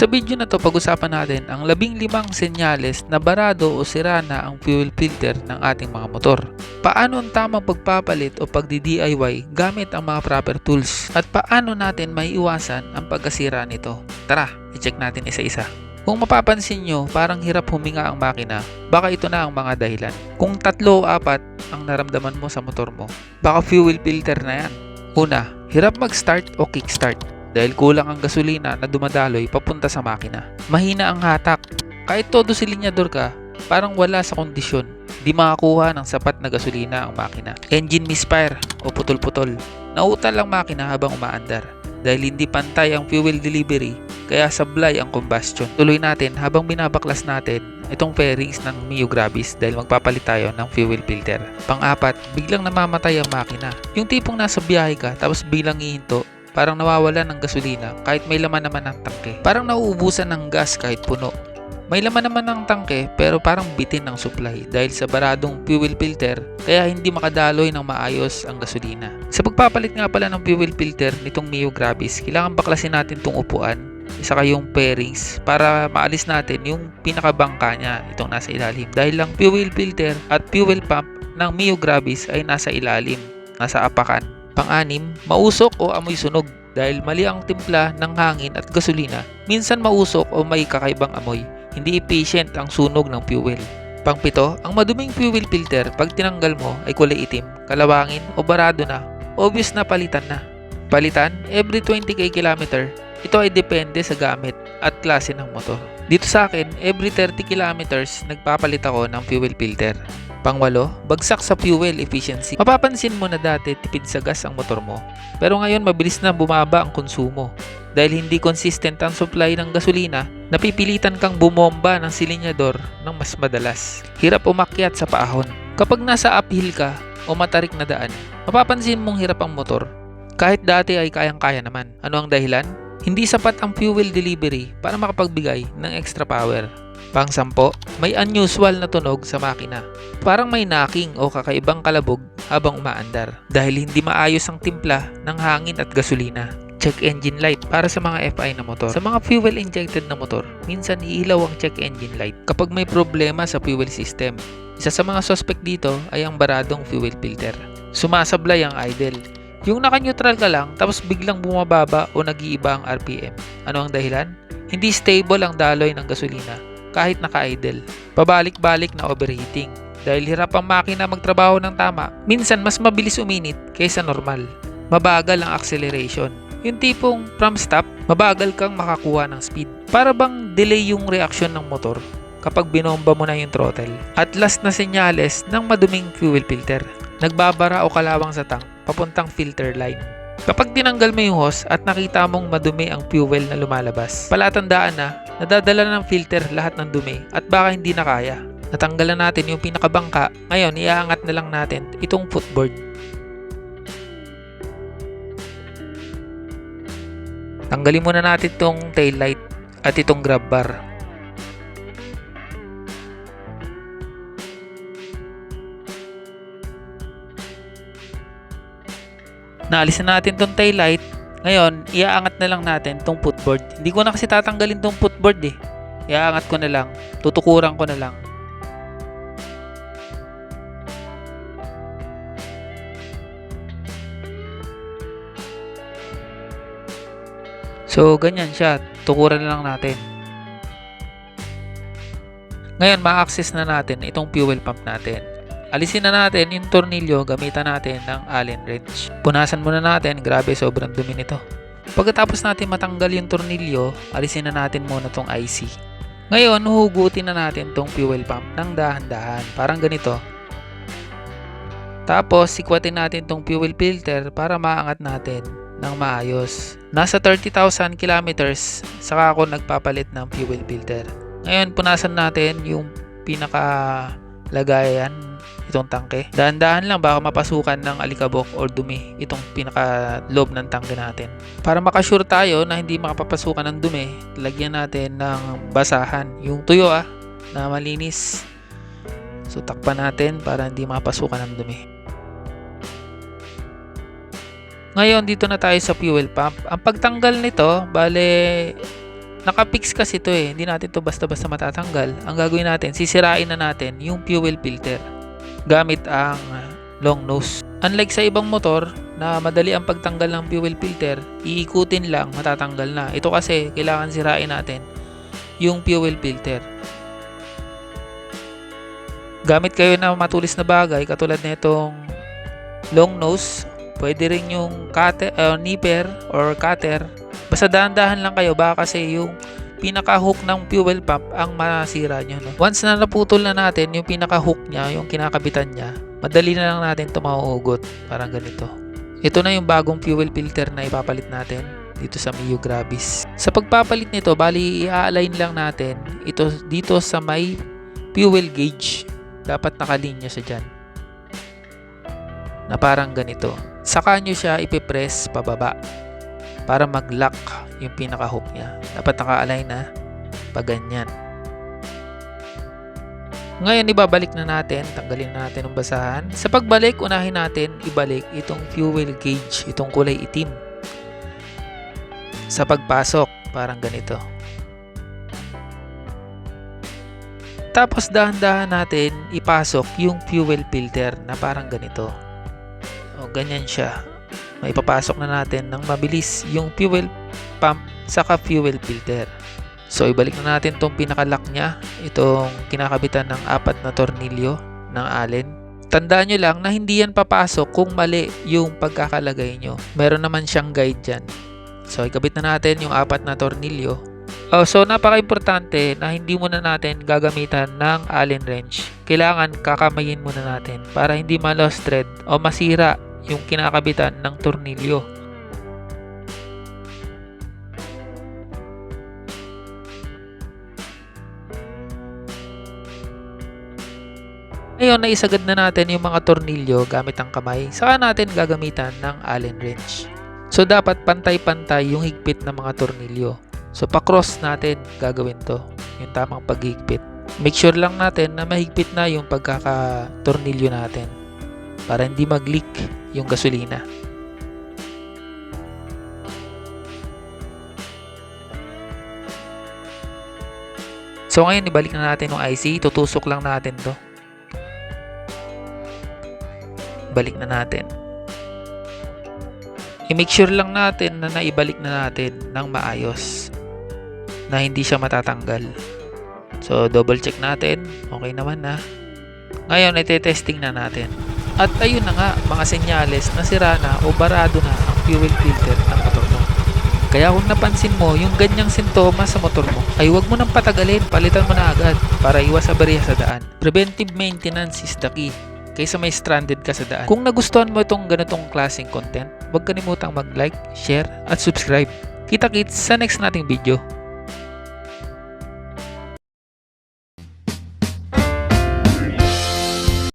Sa video na to, pag-usapan natin ang labing limang senyales na barado o sira na ang fuel filter ng ating mga motor. Paano ang tamang pagpapalit o pagdi-DIY gamit ang mga proper tools? At paano natin maiiwasan ang pagkasira nito? Tara, i-check natin isa-isa. Kung mapapansin nyo, parang hirap huminga ang makina, baka ito na ang mga dahilan. Kung tatlo o apat ang naramdaman mo sa motor mo, baka fuel filter na yan. Una, hirap mag-start o kickstart dahil kulang ang gasolina na dumadaloy papunta sa makina. Mahina ang hatak. Kahit todo silinyador ka, parang wala sa kondisyon. Di makakuha ng sapat na gasolina ang makina. Engine misfire o putol-putol. Nautal ang makina habang umaandar. Dahil hindi pantay ang fuel delivery, kaya sablay ang combustion. Tuloy natin habang binabaklas natin itong fairings ng Mio Gravis dahil magpapalit tayo ng fuel filter. Pang-apat, biglang namamatay ang makina. Yung tipong nasa biyahe ka tapos biglang ihinto parang nawawala ng gasolina kahit may laman naman ng tangke. Parang nauubusan ng gas kahit puno. May laman naman ng tangke pero parang bitin ng supply dahil sa baradong fuel filter kaya hindi makadaloy ng maayos ang gasolina. Sa pagpapalit nga pala ng fuel filter nitong Mio Gravis, kailangan baklasin natin itong upuan saka yung pairings para maalis natin yung pinakabangka niya itong nasa ilalim dahil lang fuel filter at fuel pump ng Mio Gravis ay nasa ilalim, nasa apakan Pang-anim, mausok o amoy sunog dahil mali ang timpla ng hangin at gasolina. Minsan mausok o may kakaibang amoy. Hindi efficient ang sunog ng fuel. Pangpito, ang maduming fuel filter pag tinanggal mo ay kulay itim, kalawangin o barado na. Obvious na palitan na. Palitan every 20k kilometer. Ito ay depende sa gamit at klase ng motor. Dito sa akin, every 30 kilometers nagpapalit ako ng fuel filter. Pangwalo, bagsak sa fuel efficiency. Mapapansin mo na dati tipid sa gas ang motor mo, pero ngayon mabilis na bumaba ang konsumo. Dahil hindi consistent ang supply ng gasolina, napipilitan kang bumomba ng silinyador ng mas madalas. Hirap umakyat sa paahon. Kapag nasa uphill ka o matarik na daan, mapapansin mong hirap ang motor. Kahit dati ay kayang-kaya naman. Ano ang dahilan? Hindi sapat ang fuel delivery para makapagbigay ng extra power. Pang-sampo, may unusual na tunog sa makina. Parang may knocking o kakaibang kalabog habang umaandar dahil hindi maayos ang timpla ng hangin at gasolina. Check engine light para sa mga FI na motor. Sa mga fuel injected na motor, minsan iilaw ang check engine light kapag may problema sa fuel system. Isa sa mga suspect dito ay ang baradong fuel filter. Sumasablay ang idle. Yung naka-neutral ka lang tapos biglang bumababa o nag-iiba ang RPM. Ano ang dahilan? Hindi stable ang daloy ng gasolina kahit naka-idle. Pabalik-balik na overheating. Dahil hirap ang makina magtrabaho ng tama, minsan mas mabilis uminit kaysa normal. Mabagal ang acceleration. Yung tipong from stop, mabagal kang makakuha ng speed. Para bang delay yung reaction ng motor kapag binomba mo na yung throttle. At last na senyales ng maduming fuel filter. Nagbabara o kalawang sa tank papuntang filter line. Kapag tinanggal mo yung hose at nakita mong madumi ang fuel na lumalabas, palatandaan na nadadala ng filter lahat ng dumi at baka hindi na kaya. Natanggalan natin yung pinakabangka, ngayon iaangat na lang natin itong footboard. Tanggalin muna natin itong tail light at itong grab bar. Naalis na natin itong tail light. Ngayon, iaangat na lang natin itong footboard. Hindi ko na kasi tatanggalin itong footboard eh. Iaangat ko na lang. Tutukuran ko na lang. So, ganyan siya. Tukuran na lang natin. Ngayon, ma-access na natin itong fuel pump natin. Alisin na natin yung tornilyo, gamitan natin ng Allen wrench. Punasan muna natin, grabe sobrang dumi nito. Pagkatapos natin matanggal yung tornilyo, alisin na natin muna tong IC. Ngayon, huhugutin na natin tong fuel pump ng dahan-dahan, parang ganito. Tapos, sikwatin natin tong fuel filter para maangat natin ng maayos. Nasa 30,000 kilometers, saka ako nagpapalit ng fuel filter. Ngayon, punasan natin yung pinaka lagayan itong tangke. Dahan-dahan lang baka mapasukan ng alikabok or dumi itong pinaka loob ng tangke natin. Para makasure tayo na hindi makapapasukan ng dumi, lagyan natin ng basahan. Yung tuyo ah, na malinis. So takpan natin para hindi makapasukan ng dumi. Ngayon dito na tayo sa fuel pump. Ang pagtanggal nito, bale Nakapix kasi to eh, hindi natin to basta-basta matatanggal. Ang gagawin natin, sisirain na natin yung fuel filter gamit ang long nose. Unlike sa ibang motor na madali ang pagtanggal ng fuel filter, iikutin lang matatanggal na. Ito kasi kailangan sirain natin yung fuel filter. Gamit kayo ng matulis na bagay katulad nitong long nose, pwede rin yung cutter, uh, nipper or cutter. Basta dahan-dahan lang kayo baka kasi yung pinaka-hook ng fuel pump ang masira nyo. No? Once na naputol na natin yung pinaka-hook niya, yung kinakabitan niya, madali na lang natin ito mauugot. Parang ganito. Ito na yung bagong fuel filter na ipapalit natin dito sa Mio Gravis. Sa pagpapalit nito, bali i-align lang natin ito dito sa may fuel gauge. Dapat nakalinya siya dyan. Na parang ganito. Saka nyo siya ipipress pababa para mag-lock yung pinaka-hook niya. Dapat naka-align na pag ganyan. Ngayon, ibabalik na natin. Tanggalin na natin ang basahan. Sa pagbalik, unahin natin ibalik itong fuel gauge, itong kulay itim. Sa pagpasok, parang ganito. Tapos dahan-dahan natin ipasok yung fuel filter na parang ganito. O ganyan siya. May papasok na natin ng mabilis yung fuel pump saka fuel filter. So ibalik na natin tong pinaka-lock niya, itong kinakabitan ng apat na tornilyo ng Allen. Tandaan nyo lang na hindi yan papasok kung mali yung pagkakalagay nyo. Meron naman siyang guide dyan. So ikabit na natin yung apat na tornilyo Oh, so napaka-importante na hindi muna natin gagamitan ng Allen wrench. Kailangan kakamayin muna natin para hindi ma-lost thread o masira yung kinakabitan ng tornilyo. Ngayon, naisagad na natin yung mga tornilyo gamit ang kamay. Saka natin gagamitan ng Allen wrench. So, dapat pantay-pantay yung higpit ng mga tornilyo. So, pa-cross natin gagawin to. Yung tamang paghigpit. Make sure lang natin na mahigpit na yung pagkakatornilyo natin. Para hindi mag-leak yung gasolina. So, ngayon, ibalik na natin yung IC. Tutusok lang natin to. Balik na natin. I-make sure lang natin na naibalik na natin ng maayos na hindi siya matatanggal. So, double check natin. Okay naman na. Ngayon, ite-testing na natin. At ayun na nga, mga senyales na sira na o barado na ang fuel filter ng motor mo. Kaya kung napansin mo yung ganyang sintomas sa motor mo, ay huwag mo nang patagalin, palitan mo na agad para iwas sa bariya sa daan. Preventive maintenance is the key kaysa may stranded ka sa daan. Kung nagustuhan mo itong ganitong klaseng content, huwag kalimutang mag-like, share, at subscribe. Kita-kits sa next nating video.